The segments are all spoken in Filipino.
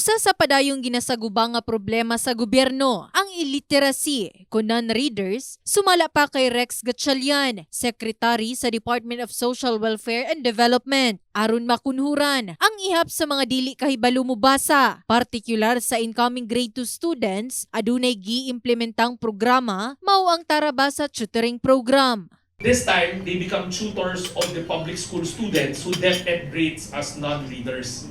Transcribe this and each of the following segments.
Usa sa padayong ginasagubang nga problema sa gobyerno ang illiteracy kun non-readers sumala pa kay Rex Gatchalian, Secretary sa Department of Social Welfare and Development aron makunhuran ang ihap sa mga dili kahibalo mubasa, partikular sa incoming grade 2 students adunay gi-implementang programa mao ang Tarabasa Tutoring Program. This time, they become tutors of the public school students who get grades as non-readers.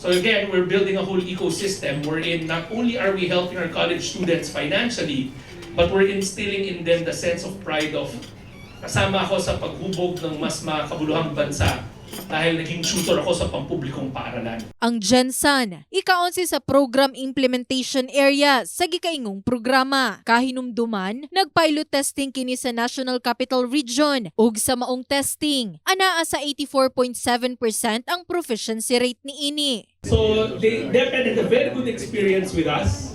So again, we're building a whole ecosystem wherein not only are we helping our college students financially, but we're instilling in them the sense of pride of kasama ako sa paghubog ng mas makabuluhang bansa dahil naging tutor ako sa pampublikong paaralan. Ang Gensan, ikaonsi sa program implementation area sa gikaingong programa. Kahinumduman, nagpilot testing kini sa National Capital Region ug sa maong testing, anaa sa 84.7% ang proficiency rate ni ini. So they they've had a very good experience with us.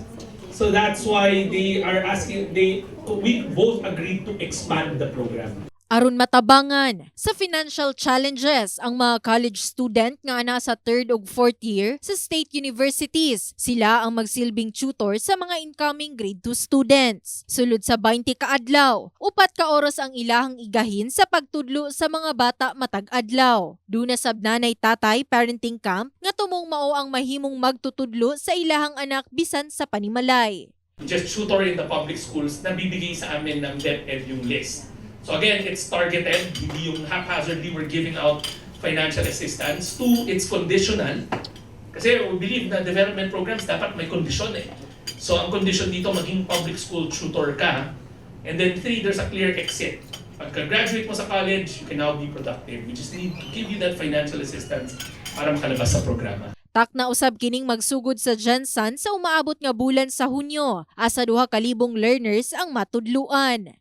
So that's why they are asking they we both agreed to expand the program. Aron matabangan sa financial challenges ang mga college student nga ana sa 3rd ug 4th year sa state universities. Sila ang magsilbing tutor sa mga incoming grade 2 students. Sulod sa 20 ka adlaw, upat ka oras ang ilahang igahin sa pagtudlo sa mga bata matag adlaw. Duna sab nanay tatay parenting camp nga tumong mao ang mahimong magtutudlo sa ilahang anak bisan sa panimalay. Just tutor in the public schools na bibigay sa amin ng DepEd yung list. So again, it's targeted, hindi yung haphazardly we're giving out financial assistance. Two, it's conditional. Kasi we believe na development programs dapat may kondisyon eh. So ang condition dito, maging public school tutor ka. And then three, there's a clear exit. Pagka-graduate mo sa college, you can now be productive. We just need to give you that financial assistance para makalabas sa programa. Tak na usab kining magsugod sa Jensen sa umaabot nga bulan sa Hunyo, asa duha ka libong learners ang matudluan.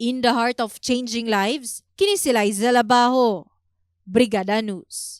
In the heart of changing lives, kini sila Labaho, Brigada News.